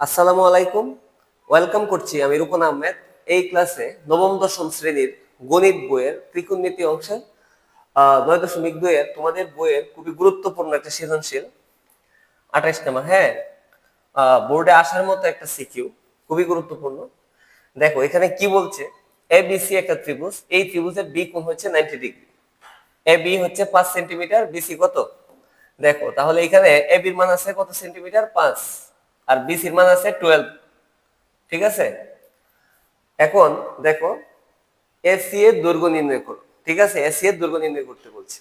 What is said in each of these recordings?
আসসালামু আলাইকুম। ওয়েলকাম করছি আমি রূপন আহমেদ। এই ক্লাসে নবম দশম শ্রেণির গণিত বইয়ের ত্রিকোণমিতি অংশে আহ, নয় দশমিক দুইয়ের তোমাদের বইয়ের খুবই গুরুত্বপূর্ণ একটা সৃজনশীল আঠাইশ নাম্বার। হ্যাঁ বোর্ডে আসার মতো একটা সিকিউ খুবই গুরুত্বপূর্ণ। দেখো এখানে কি বলছে? এ বিসি একটা ত্রিভুজ। এই ত্রিভুজের বি কোণ হচ্ছে নাইনটি ডিগ্রি এ বি হচ্ছে পাঁচ সেন্টিমিটার বিসি কত? দেখো তাহলে এখানে এ বির মান আছে কত সেন্টিমিটার পাঁচ। আর বিসির মান আছে টুয়েলভ ঠিক আছে? এখন দেখো এসি এর দৈর্ঘ্য নির্ণয় করো, ঠিক আছে? এসি এর দৈর্ঘ্য নির্ণয় করতে বলছে।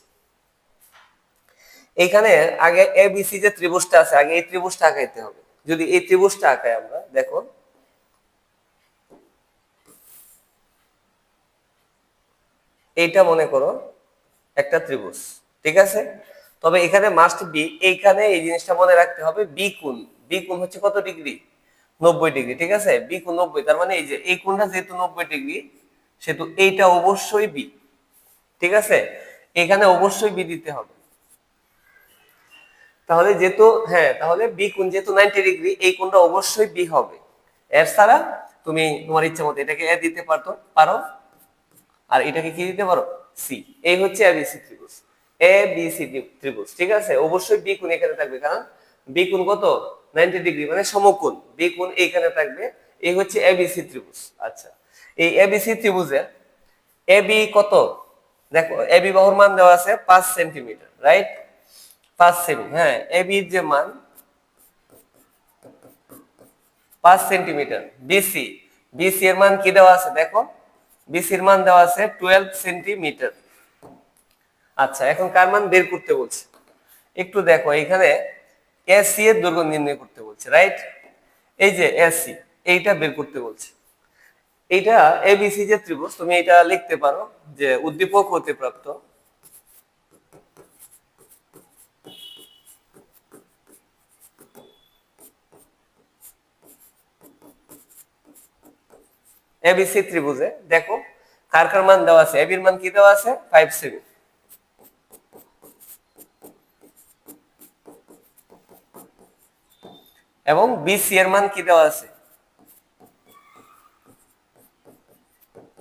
এখানে আগে এ বিসি যে ত্রিভুজটা আছে, আগে এই ত্রিভুজটা আঁকাইতে হবে। যদি এই ত্রিভুজটা আঁকাই আমরা, দেখো, এইটা মনে করো একটা ত্রিভুজ, ঠিক আছে? তবে এখানে মাস্ট বি এইখানে এই জিনিসটা মনে রাখতে হবে বি কোণ। বি কোণ হচ্ছে কত ডিগ্রি? নব্বই ডিগ্রি, ঠিক আছে? বি কোণ নব্বই, তার মানে এই যে এই কোণটা যেহেতু নব্বই ডিগ্রি, সেহেতু এইটা অবশ্যই বি ঠিক আছে? এখানে অবশ্যই বি দিতে হবে। তাহলে যেহেতু হ্যাঁ তাহলে বি কোণ যেহেতু নাইনটি ডিগ্রি, এই কোণটা অবশ্যই বি হবে। এর ছাড়া তুমি তোমার ইচ্ছা মতো এটাকে এ দিতে পারতো, পারো। আর এটাকে কি দিতে পারো? সি এই হচ্ছে এবিসি ত্রিভুজ। এ বি সি ত্রিভুজ, ঠিক আছে? অবশ্যই বি কোণ এখানে থাকবে, কারণ বি কত? 90 ডিগ্রি মানে সমকোণ। বি কোণ এইখানে থাকবে, এই হচ্ছে এবিসি ত্রিভুজ। আচ্ছা এই এবিসি ত্রিভুজের এ বি কত? দেখো এ বি বাহুর মান দেওয়া আছে পাঁচ সেন্টিমিটার রাইট পাঁচ সেমি হ্যাঁ এ বির যে মান, পাঁচ সেন্টিমিটার বিসি বিসি এর মান কি দেওয়া আছে? দেখো বিসির মান দেওয়া আছে টুয়েলভ সেন্টিমিটার। আচ্ছা এখন কার মান বের করতে বলছে? একটু দেখো এখানে এসি এর দৈর্ঘ্য নির্ণয় করতে বলছে রাইট এই যে এসি এইটা বের করতে বলছে। এইটা এবিসি যে ত্রিভুজ, তুমি এটা লিখতে পারো যে উদ্দীপক হতে প্রাপ্ত এবিসি ত্রিভুজে। দেখো, কার কার মান দেওয়া আছে? এবির মান কি দেওয়া আছে? ফাইভ সেভেন এবং বিসি এর মান কি দেওয়া আছে?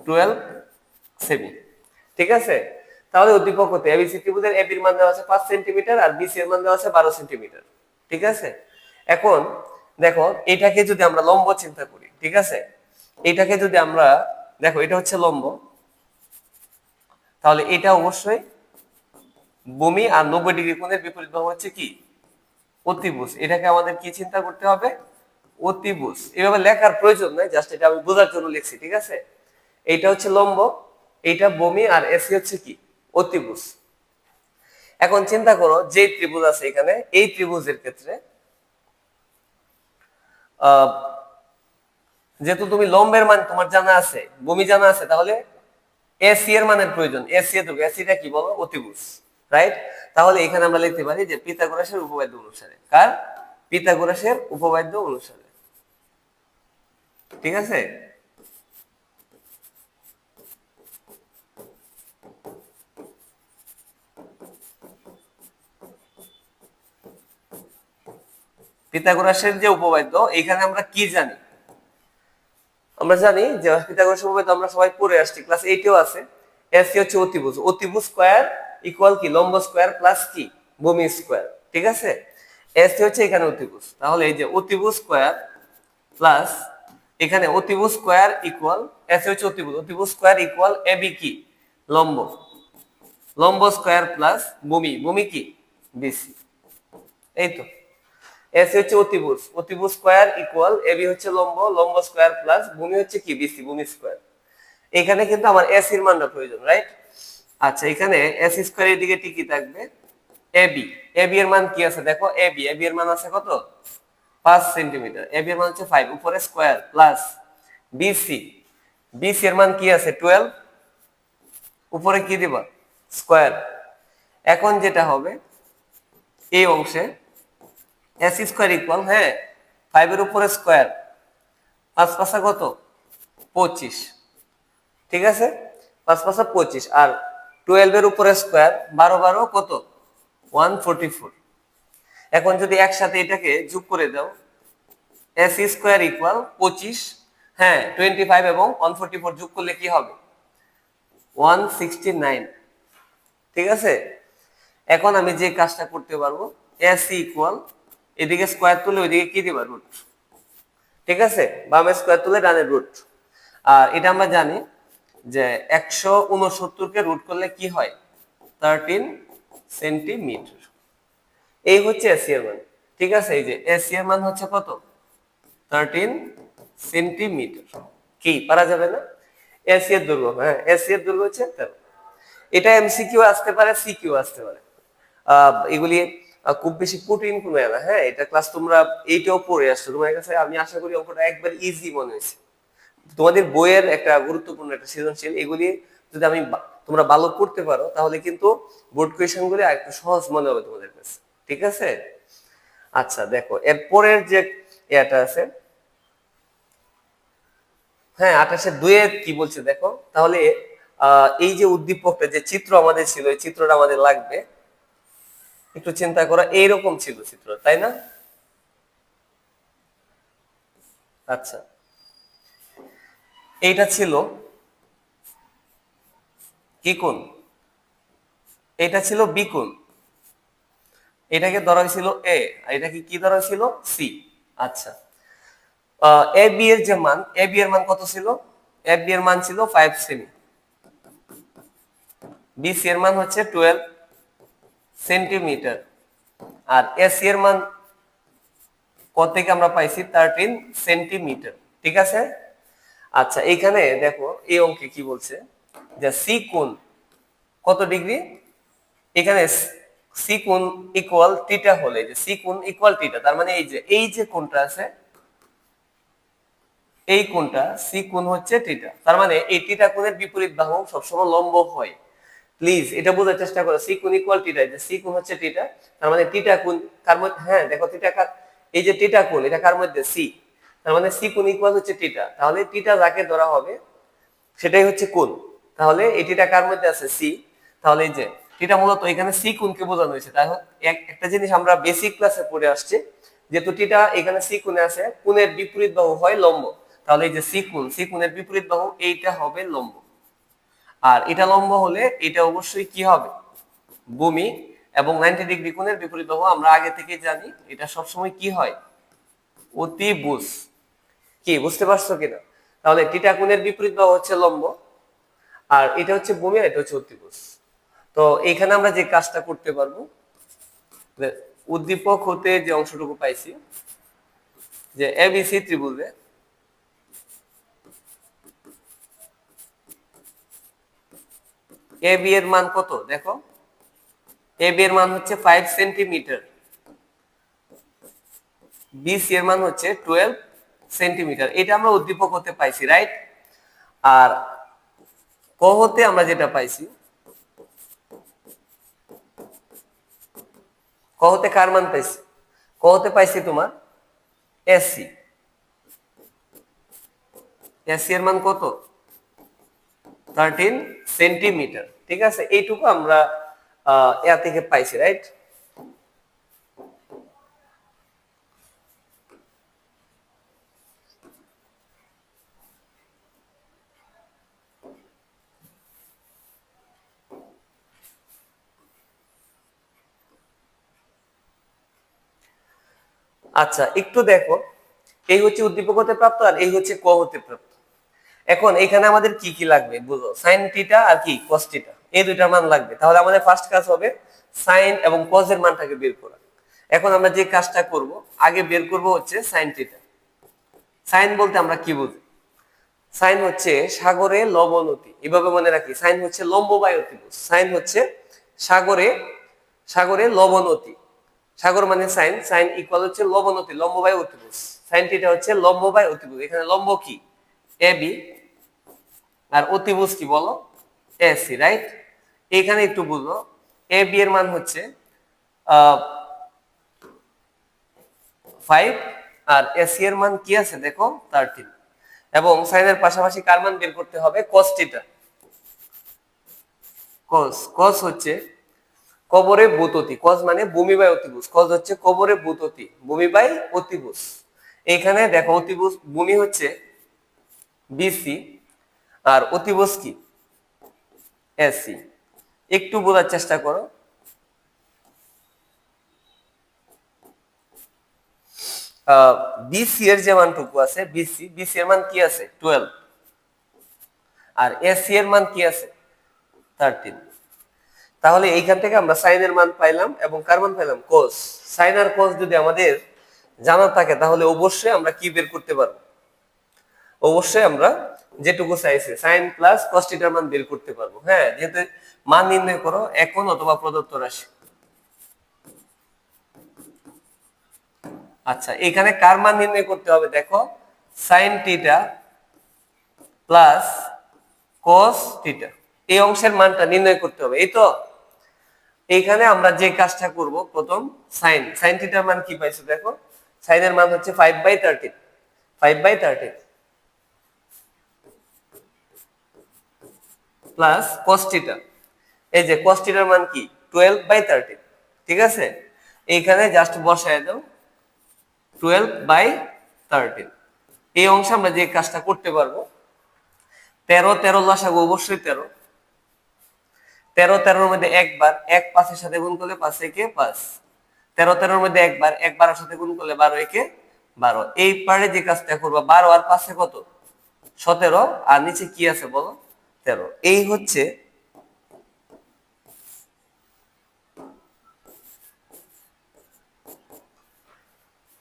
টুয়েলভ সেমি ঠিক আছে? তাহলে উদ্দীপক হতে এবিসি ত্রিভুজের এবির মান দেওয়া আছে পাঁচ সেন্টিমিটার আর বিসি এর মান দেওয়া আছে বারো সেন্টিমিটার। ঠিক আছে? এখন দেখো, এটাকে যদি আমরা লম্ব চিন্তা করি, ঠিক আছে? এটাকে যদি আমরা, দেখো, এটা হচ্ছে লম্ব। তাহলে এটা অবশ্যই ভূমি আর নব্বই ডিগ্রি কোণের বিপরীত বাহু হচ্ছে কি? অতিভুজ, এটাকে আমাদের কি চিন্তা করতে হবে? অতিভুজ। এভাবে লেখার প্রয়োজন নাই, জাস্ট এটা আমি বোঝার জন্য লিখছি, ঠিক আছে? এইটা হচ্ছে লম্ব, এইটা বমি, আর এসি হচ্ছে কি? অতিভুজ। এখন চিন্তা করো যে ত্রিভুজ আছে এখানে, এই ত্রিভুজের ক্ষেত্রে যেহেতু তুমি লম্বের মান তোমার জানা আছে, বমি জানা আছে, তাহলে এসি এর মানের প্রয়োজন। এসি এর এসিটা কি বলো? অতিভুজ রাইট তাহলে এখানে আমরা লিখতে পারি যে পিথাগোরাসের উপপাদ্য অনুসারে। কার? পিথাগোরাসের উপপাদ্য অনুসারে। ঠিক আছে? পিথাগোরাসের যে উপপাদ্য এখানে আমরা কি জানি? আমরা জানি যে পিথাগোরাস উপপাদ্য আমরা সবাই পড়ে আসছি, ক্লাস এইটেও আছে। এসি হচ্ছে অতিভুজ। অতিভুজ স্কয়ার ইকুয়াল কি? লম্ব স্কয়ার প্লাস কি? ভূমি স্কয়ার ঠিক আছে? এসি হচ্ছে এখানে অতিভুজ। তাহলে এই যে অতিভুজ স্কয়ার প্লাস এখানে অতিভুজ স্কয়ার ইকুয়াল এস হচ্ছে অতিভুজ। অতিভুজ স্কয়ার ইকুয়াল এবি কি? লম্ব। লম্ব স্কয়ার প্লাস ভূমি। ভূমি কি? বিসি এই তো। এসি হচ্ছে অতিভুজ। অতিভুজ স্কয়ার ইকুয়াল এবি হচ্ছে লম্ব। লম্ব স্কোয়ার প্লাস ভূমি হচ্ছে কি? বিসি ভূমি স্কোয়ার এখানে কিন্তু আমার এসি এর মানটা প্রয়োজন রাইট আচ্ছা এখানে এসি স্কয়ার এর দিকে টিকি থাকবে। এবি এবি এর মান কি আছে? দেখো এবি এবি এর মান আছে কত? 5 সেন্টিমিটার। এবি এর মান হচ্ছে 5 উপরে স্কোয়ার প্লাস বিসি বিসি এর মান কি আছে? 12 উপরে কি দিবা? স্কোয়ার এখন যেটা হবে, এই অংশে এস স্কোয়ার ইকুয়াল হ্যাঁ ফাইভের উপরে স্কোয়ার পাঁচ পাঁচা কত? পঁচিশ। ঠিক আছে? পাঁচ পাঁচা পঁচিশ। আর টুয়েলভের উপরে স্কোয়ার বারো বারো কত? ওয়ান ফোরটি ফোর এখন যদি একসাথে এটাকে যোগ করে দাও এস স্কোয়ার ইকুয়াল পঁচিশ হ্যাঁ টোয়েন্টি ফাইভ এবং ওয়ান ফোরটি ফোর যোগ করলে কি হবে? ওয়ান সিক্সটি নাইন ঠিক আছে? এখন আমি যে কাজটা করতে পারব এস ইকুয়াল এদিকে স্কোয়ার তুলে ওইদিকে কি দিবা? রুট ঠিক আছে? বামে স্কোয়ার তুলে ডানের রুট আর এটা আমরা জানি যে একশো উনসত্তরকে রুট করলে কি হয়? থার্টিন সেন্টিমিটার এই হচ্ছে এসিয়ার মান। ঠিক আছে? এই যে এসিয়ার মান হচ্ছে কত? থার্টিন সেন্টিমিটার কি? পারা যাবে না? এসিয়ার দৈর্ঘ্য হ্যাঁ এসিয়ার দৈর্ঘ্য হচ্ছে তেরো। এটা এমসিকিউ আসতে পারে সিকিউ আসতে পারে। এগুলি খুব বেশি কঠিন কোনো না হ্যাঁ এটা ক্লাস তোমরা এইটাও পড়ে আসছো। তোমার কাছে আমি আশা করি অঙ্কটা একবার ইজি মনে হয়েছে। তোমাদের বইয়ের একটা গুরুত্বপূর্ণ একটা সৃজনশীল, এগুলি যদি আমি তোমরা ভালো করতে পারো, তাহলে কিন্তু বোর্ড কোয়েশন গুলি একটু সহজ মনে হবে তোমাদের কাছে। ঠিক আছে? আচ্ছা দেখো এর পরের যে এটা আছে হ্যাঁ আঠাশের দুয়ে কি বলছে দেখো? তাহলে এই যে উদ্দীপকটা, যে চিত্র আমাদের ছিল, এই চিত্রটা আমাদের লাগবে। একটু চিন্তা করা, এইরকম ছিল চিত্র, তাই না? আচ্ছা এইটা ছিল কি এটা ছিল বি কোণ। এটাকে ধরা হয়েছিল এ এটাকে কি ধরা হয়েছিল? সি। আচ্ছা। এ, বি এর যে মান, এ, বি এর মান কত ছিল? এ, বি এর মান ছিল ফাইভ সেমি। বি, সি এর মান হচ্ছে টুয়েলভ সেন্টিমিটার। আর এসি এর মান কত থেকে আমরা পাইছি? Thirteen centimetre. ঠিক আছে? আচ্ছা এইখানে দেখো এই অঙ্কে কি বলছে? যে সি কোণ কত ডিগ্রি? এখানে সি কোণ ইকুয়াল টিটা হলে, যে সি কোণ ইকুয়াল টিটা তার মানে এই যে এই যে কোণটা আছে, এই কোণটা সি কোণ হচ্ছে টিটা তার মানে এই টিটা কোণের বিপরীত বাহু সবসময় লম্ব হয়। প্লিজ এটা বোঝার চেষ্টা করো, সি কোণ ইকুয়াল টিটা যে সি কোণ হচ্ছে টিটা তার মানে টিটা কোণ, কার মধ্যে হ্যাঁ দেখো টিটা কার, এই যে টিটা কোণ, এটা কার মধ্যে? সি। তার মানে সি কোন ইকুয়াল হচ্ছে টিটা তাহলে টিটা যাকে ধরা হবে, সেটাই হচ্ছে কোন তাহলে এই টিটা কার মধ্যে আছে? সি তাহলে এই যে টিটা মূলত এখানে সি কোণকে বোঝানো হয়েছে। তাই একটা জিনিস আমরা বেসিক ক্লাসে পড়ে আসছি, যেহেতু টিটা এখানে সি কোণে আছে, কোণের বিপরীত বাহু হয় লম্ব। তাহলে এই যে সি কোণ সি কোণের বিপরীত বাহু, এইটা হবে লম্ব। আর এটা লম্ব হলে এটা অবশ্যই কি হবে? ভূমি এবং নাইনটি ডিগ্রি কোণের বিপরীত বাহু আমরা আগে থেকে জানি, এটা সবসময় কি হয়? অতিভুজ। কি, বুঝতে পারছ কিনা? তাহলে টিটা কোণের বিপরীত বাহু হচ্ছে লম্ব, আর এটা হচ্ছে ভূমি আর এটা হচ্ছে অতিভুজ। তো এখানে আমরা যে কাজটা করতে পারব উদ্দীপক হতে যে অংশটুকু পাইছি, যে এবিসি ত্রিভুজে এ বি এর মান কত? দেখো এ বি এর মান হচ্ছে ফাইভ সেন্টিমিটার বি সি এর মান হচ্ছে টুয়েলভ সেন্টিমিটার। এটা আমরা উদ্দীপক হতে পাইছি রাইট আর ক হতে আমরা যেটা পাইছি, ক হতে কার মান পাইছি? ক হতে পাইছি তোমার এসি এসি এর মান কত? থার্টিন সেন্টিমিটার ঠিক আছে? এইটুকু আমরা এ থেকে পাইছি রাইট আচ্ছা একটু দেখো। এই হচ্ছে উদ্দীপক হতে প্রাপ্ত আর এই হচ্ছে ক হতে প্রাপ্ত। এখন এখানে আমাদের কি কি লাগবে? বুঝো। সাইন টিটা আর কি? কস টিটা এই দুইটার মান লাগবে। তাহলে আমাদের ফার্স্ট কাজ হবে সাইন এবং কস এর মানটাকে বের করা। এখন আমরা যে কাজটা করব, আগে বের করব হচ্ছে সাইন টিটা সাইন বলতে আমরা কি বুঝি? সাইন হচ্ছে সাগরে লবণতি এভাবে মনে রাখি। সাইন হচ্ছে লম্ব বায়ু সাইন হচ্ছে সাগরে সাগরে লবণতি সাগর মানে সাইন সাইন ইকুয়াল হচ্ছে লবণতি লম্ব বায়ু অতিভুজ। সাইন টিটা হচ্ছে লম্ব বায়ু অতিভুজ। এখানে লম্ব কি? এ বি আর অতিভুজ কি বলো? এসি রাইট এখানে একটু বুঝো। এ বি এর মান হচ্ছে ফাইভ আর এসি এর মান কি আছে? দেখো থার্টিন এবং সাইনের পাশাপাশি কার মান বের করতে হবে? কস টিটা কস কস হচ্ছে কবরে বুততি কজ মানে ভূমি বাই অতিভুজ কজ হচ্ছে কবরে বুততি ভূমি বাই অতিভুজ এখানে দেখো অতিভুজ ভূমি হচ্ছে বিসি আর অতিভুজ কি? এসি একটু বোঝার চেষ্টা করো। বিসি এর যে মানটুকু আছে বিসি বিসি এর মান কি আছে? টুয়েলভ আর এসি এর মান কি আছে? থার্টিন তাহলে এইখান থেকে আমরা সাইনের মান পাইলাম এবং কার মান পাইলাম? কোস। সাইন আর কোস যদি আমাদের জানা থাকে, তাহলে অবশ্যই আমরা কি বের করতে পারব? অবশ্যই আমরা যেটুকু চাইছি, সাইন প্লাস কস থিটার মান বের করতে পারব। হ্যাঁ যেহেতু মান নির্ণয় করো, এখন অথবা প্রদত্ত রাশি। আচ্ছা এখানে কার মান নির্ণয় করতে হবে? দেখো, sine theta plus cos theta. এই অংশের মানটা নির্ণয় করতে হবে, এই তো? এইখানে আমরা যে কাজটা করব, প্রথম সাইন সাইন থিটার মান কি পাইছো দেখো? সাইনের মান হচ্ছে five by thirteen five by thirteen plus cos theta এই যে কস থিটার মান কি? টুয়েলভ বাই থার্টিন ঠিক আছে? এইখানে জাস্ট বসায় দাও টুয়েলভ বাই থার্টিন এই অংশে আমরা যে কাজটা করতে পারব, তেরো তেরো লসাগু অবশ্যই তেরো। তেরো তেরোর মধ্যে একবার, এক পাঁচের সাথে গুণ করলে পাঁচ, একে পাঁচ। তেরো তেরোর মধ্যে একবার, এক বারোর সাথে গুণ করলে বারো, একে বারো। এই পারে যে কাজটা করব, বারো আর পাঁচে কত? সতেরো। আর নিচে কি আছে বলো? তেরো। এই হচ্ছে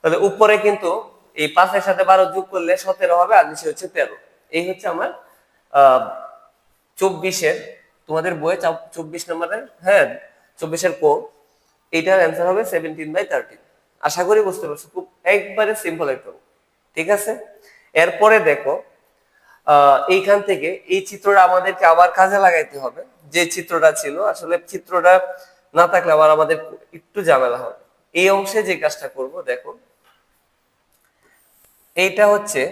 তাহলে উপরে কিন্তু এই পাঁচের সাথে বারো যোগ করলে সতেরো হবে, আর নিচে হচ্ছে তেরো। এই হচ্ছে আমার, আহ, চব্বিশের তোমাদের বইয়ে চব্বিশ নম্বরের? হ্যাঁ চব্বিশের কো এইটার অ্যান্সার হবে সেভেন্টিন বাই থার্টিন আশা করি বুঝতে পারছ। খুব একবারে সিম্পল একটু ঠিক আছে? এরপরে দেখো এইখান থেকে এই চিত্রটা আমাদেরকে আবার কাজে লাগাইতে হবে। যে চিত্রটা ছিল, আসলে চিত্রটা না থাকলে আবার আমাদের একটু ঝামেলা হবে। এই অংশে যে কাজটা করব, দেখো। এইটা হচ্ছে,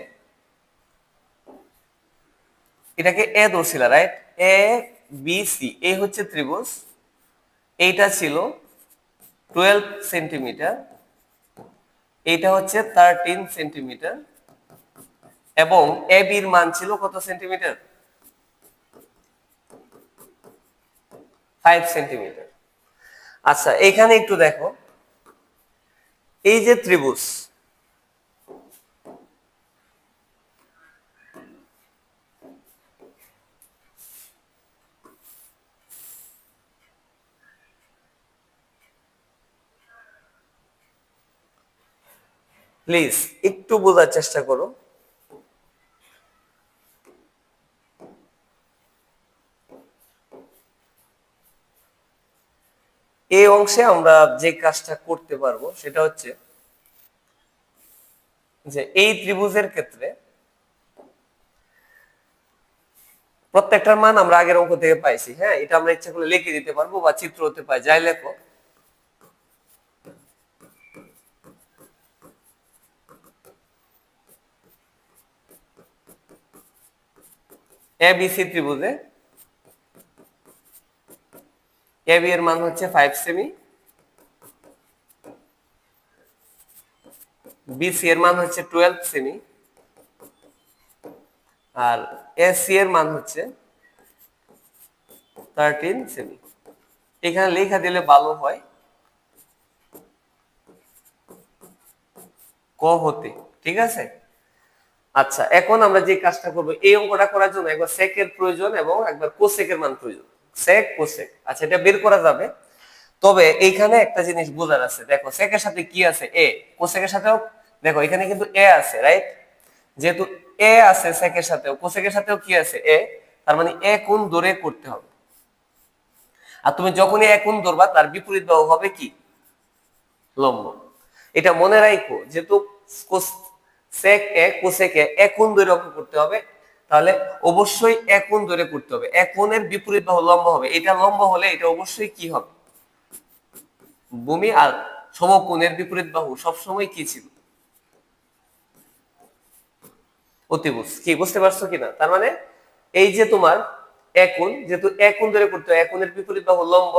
এটাকে এ ধরছিলা রাইট এ বি সি এই হচ্ছে ত্রিভুজ। এইটা ছিল টুয়েলভ সেন্টিমিটার এইটা হচ্ছে থার্টিন সেন্টিমিটার এবং এ বির মান ছিল কত সেন্টিমিটার ফাইভ সেন্টিমিটার আচ্ছা এখানে একটু দেখো। এই যে ত্রিভুজ প্লিজ একটু বোঝার চেষ্টা করো। এই অংশে আমরা যে কাজটা করতে পারব সেটা হচ্ছে যে এই ত্রিভুজের ক্ষেত্রে প্রত্যেকটার মান আমরা আগের অঙ্ক থেকে পাইছি হ্যাঁ? এটা আমরা ইচ্ছা করলে লিখে দিতে পারব বা চিত্র হতে পারে, যাই লেখো। এ বি সি ত্রিভুজে। এ বি এর মান হচ্ছে ফাইভ সেমি বিসি এর মান হচ্ছে টুয়েলভ সেমি আর এসি এর মান হচ্ছে থার্টিন সেমি এখানে লেখা দিলে ভালো হয়। ক হতে, ঠিক আছে? আচ্ছা এখন আমরা যে কাজটা করব, এই অঙ্কটা করার জন্য একবার সেকের প্রয়োজন এবং একবার কোসেকের মান প্রয়োজন। সেক কোসেক আচ্ছা এটা বের করা যাবে। তবে এইখানে একটা জিনিস বোঝার আছে। দেখো সেকের সাথে কি আছে? এ কোসেকের সাথেও, দেখো, এখানে কিন্তু এ আছে রাইট যেহেতু এ আছে সেকের সাথেও কোসেকের সাথেও কি আছে? এ তার মানে এ কোন দূরে করতে হবে। আর তুমি যখনই এ কোন ধরবা, তার বিপরীত বাহু হবে কি? লম্ব। এটা মনে রাখো যেহেতু সেক এ কোসেক এ এখন ধরে অঙ্ক করতে হবে। তাহলে অবশ্যই এখন ধরে করতে হবে। এর বিপরীত বাহু লম্ব হবে। এটা লম্ব হলে এটা অবশ্যই কি হবে? ভূমি আর সমকোণের বিপরীত বাহু সবসময় কি ছিল? অতিভুজ। কি, বুঝতে পারছ কিনা? তার মানে এই যে তোমার এখন যেহেতু এখন ধরে করতে হয় এর বিপরীত বাহু লম্ব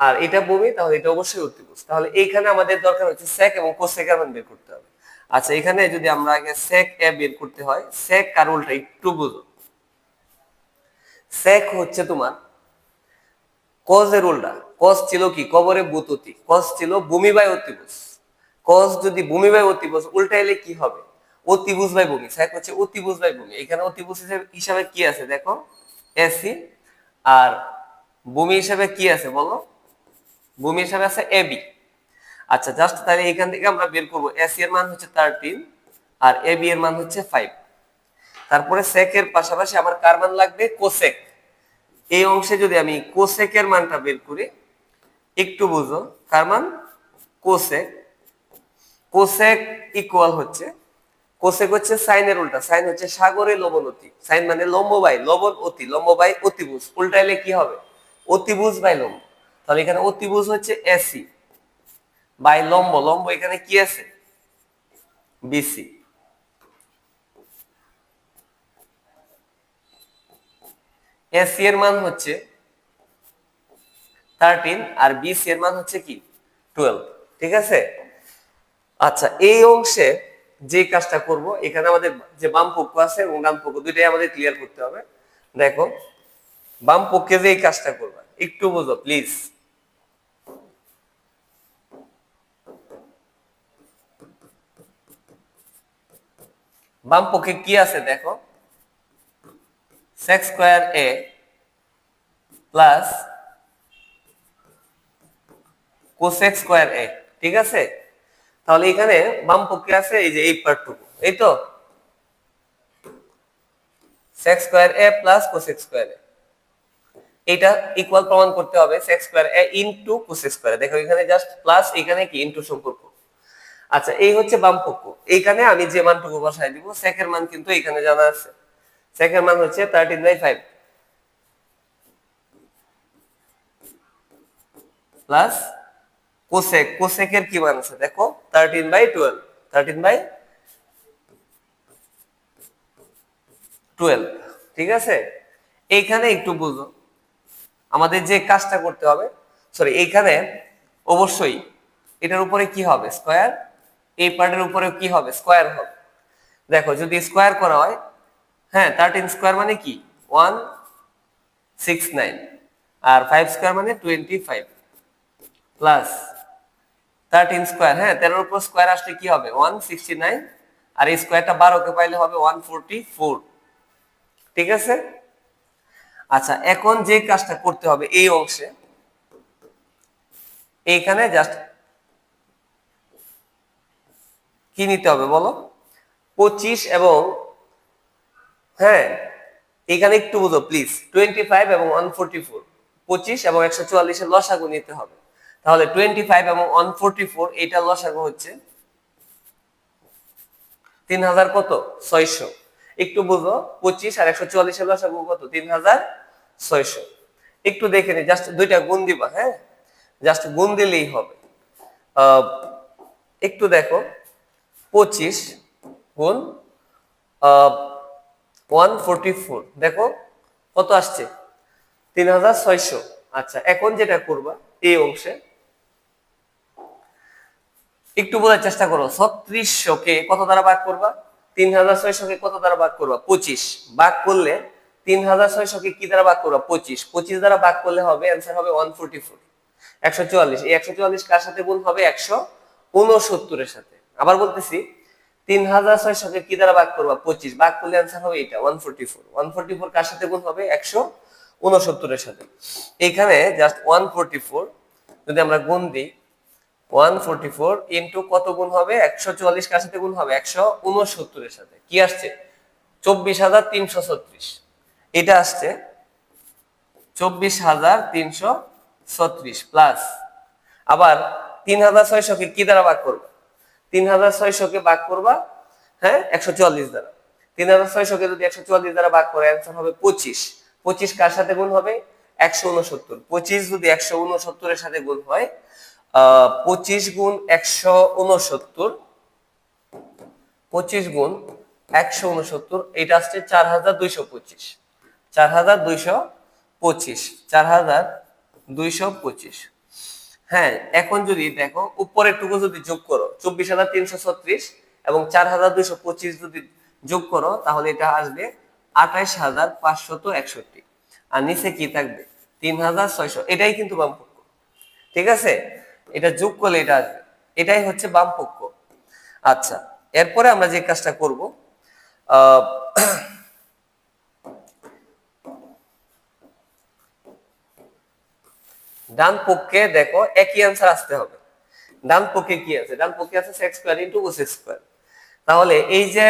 আর এটা ভূমি, তাহলে এটা অবশ্যই অতিভুজ। তাহলে এইখানে আমাদের দরকার হচ্ছে সেক এবং কোসেকের মান বের করতে হবে। আচ্ছা এখানে যদি আমরা আগে sec a বের করতে হয়, sec আর উল্টা একটু বুঝো। sec হচ্ছে তোমার এর উল্টা। cos ছিল কি? কবরে বুততি cos ছিল ভূমি বাই অতিভুজ। cos যদি ভূমি বাই অতিভুজ উল্টাইলে কি হবে? অতিভুজ বাই ভূমি। sec হচ্ছে অতিভুজ বাই ভূমি। এখানে হিসেবে হিসাবে কি আছে দেখো? এসি আর ভূমি হিসাবে কি আছে বলো? ভূমি হিসাবে আছে এবি আচ্ছা জাস্ট তাহলে এখান থেকে আমরা বের করব। এসি এর মান হচ্ছে থার্টিন আর এ বি এর মান হচ্ছে ফাইভ তারপরে sec এর পাশাপাশি আমার কার মান লাগবে? কোসেক এই অংশে যদি আমি কোসেকের মানটা বের করি, একটু বুঝো। কার মান? কোসেক কোসেক ইকুয়াল হচ্ছে কোসেক হচ্ছে সাইনের উল্টা। সাইন হচ্ছে সাগরে লবণ অতি। সাইন মানে লম্ব বাই, লবণ অতি, লম্ব বাই অতিভুজ। উল্টাইলে কি হবে? অতিভুজ বাই লম্ব। তাহলে এখানে অতিভুজ হচ্ছে এসি বাই লম্ব লম্ব এখানে কি আছে? বিসি। এসি এর মান হচ্ছে থার্টিন আর বিসি এর মান হচ্ছে কি? টুয়েলভ ঠিক আছে? আচ্ছা এই অংশে যে কাজটা করব, এখানে আমাদের যে বাম পক্ষ আছে এবং ডান পক্ষ, দুইটাই আমাদের ক্লিয়ার করতে হবে। দেখো, বাম পক্ষে যে এই কাজটা করবা, একটু বুঝো প্লিজ বাম পক্ষে কি আছে দেখো? Sec square A plus cosec square A ঠিক আছে? তাহলে এখানে বাম পক্ষে আছে এই যে এই পার্টটুকু এই তো? Sec square A plus cosec square A এটা ইকুয়াল প্রমাণ করতে হবে sec square A into cosec square দেখো এখানে জাস্ট প্লাস এখানে কি ইনটু সম্পর্ক? আচ্ছা এই হচ্ছে বামপক্ষ। এইখানে আমি যে মানটুকু বসাই দিব, সেকের মান কিন্তু এখানে জানা আছে। সেকের মান হচ্ছে thirteen by five plus cosec কোসেকের কি মান আছে? দেখো thirteen by twelve thirteen by twelve ঠিক আছে? এইখানে একটু বুঝো। আমাদের যে কাজটা করতে হবে সরি এইখানে অবশ্যই এটার উপরে কি হবে? স্কোয়ার এই পার্টের উপরে কি হবে? স্কোয়ার হবে। দেখো, যদি স্কোয়ার করা হয় হ্যাঁ থার্টিন স্কোয়ার মানে কি? ওয়ান সিক্স নাইন আর ফাইভ স্কোয়ার মানে twenty five plus thirteen square হ্যাঁ তেরোর উপর স্কোয়ার আসলে কি হবে? ওয়ান সিক্সটি নাইন আর এই স্কোয়ারটা বারোকে পাইলে হবে ওয়ান ফোরটি ফোর ঠিক আছে? আচ্ছা এখন যে কাজটা করতে হবে এই অংশে, এইখানে জাস্ট কি নিতে হবে বলো? পঁচিশ এবং হ্যাঁ এখানে একটু বুঝো প্লিজ টোয়েন্টি ফাইভ এবং ওয়ান ফোরটি ফোর পঁচিশ এবং একশো চুয়াল্লিশের লসাগু নিতে হবে। তাহলে টোয়েন্টি ফাইভ এবং ওয়ান ফোরটি ফোর এইটার লসাগু হচ্ছে তিন হাজার কত? ছয়শো। একটু বুঝো, পঁচিশ আর একশো চুয়াল্লিশের লসাগু কত? তিন হাজার ছয়শো। একটু দেখে নি জাস্ট দুইটা গুণ দিবা হ্যাঁ? জাস্ট গুণ দিলেই হবে। একটু দেখো। পঁচিশ গুণ ওয়ান ফোরটি ফোর দেখো কত আসছে? তিন হাজার ছয়শো। আচ্ছা এখন যেটা করবা, এই অংশে, একটু বোঝার চেষ্টা করো, ছত্রিশশোকে কত দ্বারা ভাগ করবা? তিন হাজার ছয়শোকে কত দ্বারা ভাগ করবা? পঁচিশ। ভাগ করলে তিন হাজার ছয়শোকে কি দ্বারা ভাগ করবা? পঁচিশ। পঁচিশ দ্বারা ভাগ করলে হবে অ্যান্সার হবে ওয়ান ফোরটি ফোর একশো চুয়াল্লিশ। এই একশো চুয়াল্লিশ কার সাথে গুণ হবে? একশো উনসত্তরের সাথে। আবার বলতেছি তিন হাজার ছয়শোকে কি দ্বারা ভাগ করবা? পঁচিশ। ভাগ করলে অ্যান্সার হবে এটা one forty four one forty four কার সাথে গুণ হবে? একশো উনসত্তরের সাথে। এইখানে জাস্ট ওয়ান ফোরটি ফোর যদি আমরা গুণ দিই ওয়ান ফোরটি ফোর ইন্টু কত গুণ হবে? একশো চুয়াল্লিশ কার সাথে গুণ হবে? একশো উনসত্তরের সাথে। কি আসছে? চব্বিশ হাজার তিনশো ছত্রিশ। এটা আসছে চব্বিশ হাজার তিনশো ছত্রিশ প্লাস আবার তিন হাজার ছয়শকে কি দ্বারা ভাগ করবা? তিন হাজার ছয়শকে ভাগ করবা হ্যাঁ? একশো চুয়াল্লিশ দ্বারা। তিন হাজার ছয়শকে যদি একশো চুয়াল্লিশ দ্বারা ভাগ করে অ্যান্সার হবে পঁচিশ। পঁচিশ কার সাথে গুণ হবে? একশো উনসত্তর। পঁচিশ যদি একশো উনসত্তরের সাথে গুণ হয় পঁচিশ গুণ একশো উনসত্তর, পঁচিশ গুণ একশো উনসত্তর এটা আসছে চার হাজার দুইশো পঁচিশ। চার হাজার দুইশো পঁচিশ। চার হাজার দুইশো পঁচিশ। হ্যাঁ এখন যদি দেখো উপরের টুকু যদি যোগ করো চব্বিশ হাজার তিনশো ছত্রিশ এবং চার হাজার দুইশো পঁচিশ যদি যোগ করো তাহলে এটা আসবে আঠাইশ হাজার পাঁচশত একষট্টি। আর নিচে কি থাকবে? তিন হাজার ছয়শো। এটাই কিন্তু বামপক্ষ। ঠিক আছে? এটা যোগ করলে এটা আসবে। এটাই হচ্ছে বামপক্ষ। আচ্ছা এরপরে আমরা যে কাজটা করব আহ, ডান পক্ষে দেখো একই অ্যান্সার আসতে হবে। ডান পক্ষে কি আছে? ডান পক্ষে আছে sec square into cos square তাহলে এই যে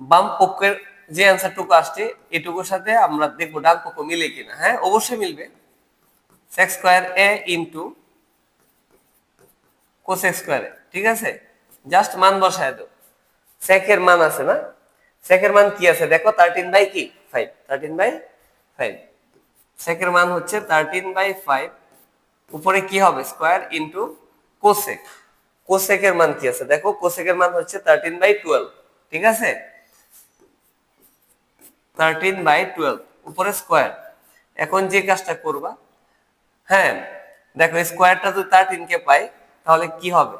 বাম পক্ষের যে অ্যান্সারটুকু আসছে এটুকুর সাথে আমরা দেখব ডান পক্ষ মিলে কিনা। হ্যাঁ অবশ্যই মিলবে। Sec square A into cos square ঠিক আছে? জাস্ট মান বসায় দাও। সেকের মান আছে না? সেকের মান কি আছে? দেখো থার্টিন বাই কি? ফাইভ থার্টিন বাই ফাইভ সেকের মান হচ্ছে থার্টিন বাই ফাইভ উপরে কি হবে? স্কোয়ার ইন্টু কোসেক কোসেকের মান কি আছে? দেখো কোসেকের মান হচ্ছে থার্টিন বাই ঠিক আছে? থার্টিন বাই উপরে স্কোয়ার এখন যে কাজটা করবা হ্যাঁ দেখো স্কোয়ারটা যদি থার্টিন কে পাই, তাহলে কি হবে?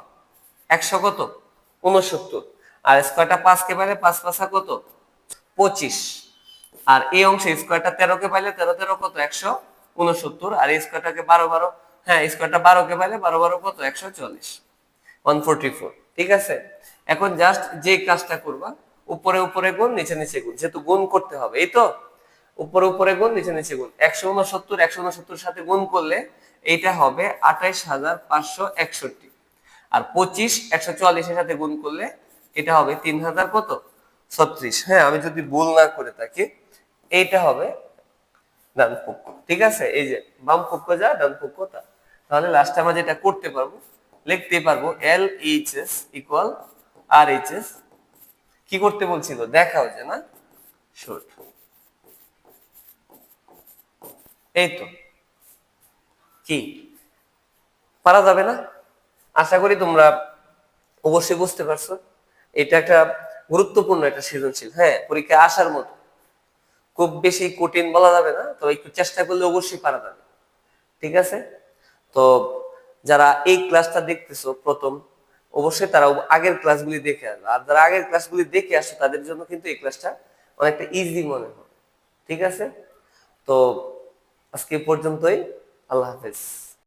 একশো কত? উনসত্তর আর স্কোয়ারটা পাঁচ কে পাইলে পাঁচ পাঁচা কত? পঁচিশ। আর এই অংশে স্কোয়ারটা তেরো কে পাইলে তেরো তেরো কত? একশো উনসত্তর আর এই স্কোয়ারটাকে বারো বারো হ্যাঁ স্কোয়ারটা বারো কে পাইলে বারো বারো কত? একশো চল্লিশ। ওয়ান ফোরটি ফোর ঠিক আছে? এখন জাস্ট যে কাজটা করবা, উপরে উপরে গুণ, নিচে নিচে গুণ। যেহেতু গুণ করতে হবে, এই তো? উপরে উপরে গুণ, নিচে নিচে গুণ। একশো উনসত্তর একশো উনসত্তর সাথে গুণ করলে এইটা হবে আঠাইশ হাজার পাঁচশো একষট্টি। আর পঁচিশ, একশো চুয়াল্লিশের সাথে গুণ করলে এটা হবে তিন হাজার কত? ছত্রিশ। হ্যাঁ আমি যদি ভুল না করে থাকি, এইটা হবে ডান পক্ষ ঠিক আছে? এই যে, বাম পক্ষ যা, ডান পক্ষ তা। তাহলে লাস্টে আমরা যেটা করতে পারব, লিখতে পারব L H S equal R H S কি করতে বলছিল? দেখাও যে না। শর্ট এই তো। কি? পারা যাবে না? আশা করি তোমরা অবশ্যই বুঝতে পারছ। এটা একটা গুরুত্বপূর্ণ একটা সৃজনশীল হ্যাঁ পরীক্ষায় আসার মতো। খুব বেশি কঠিন বলা যাবে না, তবে একটু চেষ্টা করলে অবশ্যই পারা যাবে। ঠিক আছে? তো যারা এই ক্লাসটা দেখতেছো প্রথম, অবশ্যই তারা আগের ক্লাসগুলি দেখে আসবে। আর যারা আগের ক্লাসগুলি দেখে আসো তাদের জন্য কিন্তু এই ক্লাসটা অনেকটা ইজি মনে হয় ঠিক আছে? তো আজকে পর্যন্তই, আল্লাহ হাফেজ।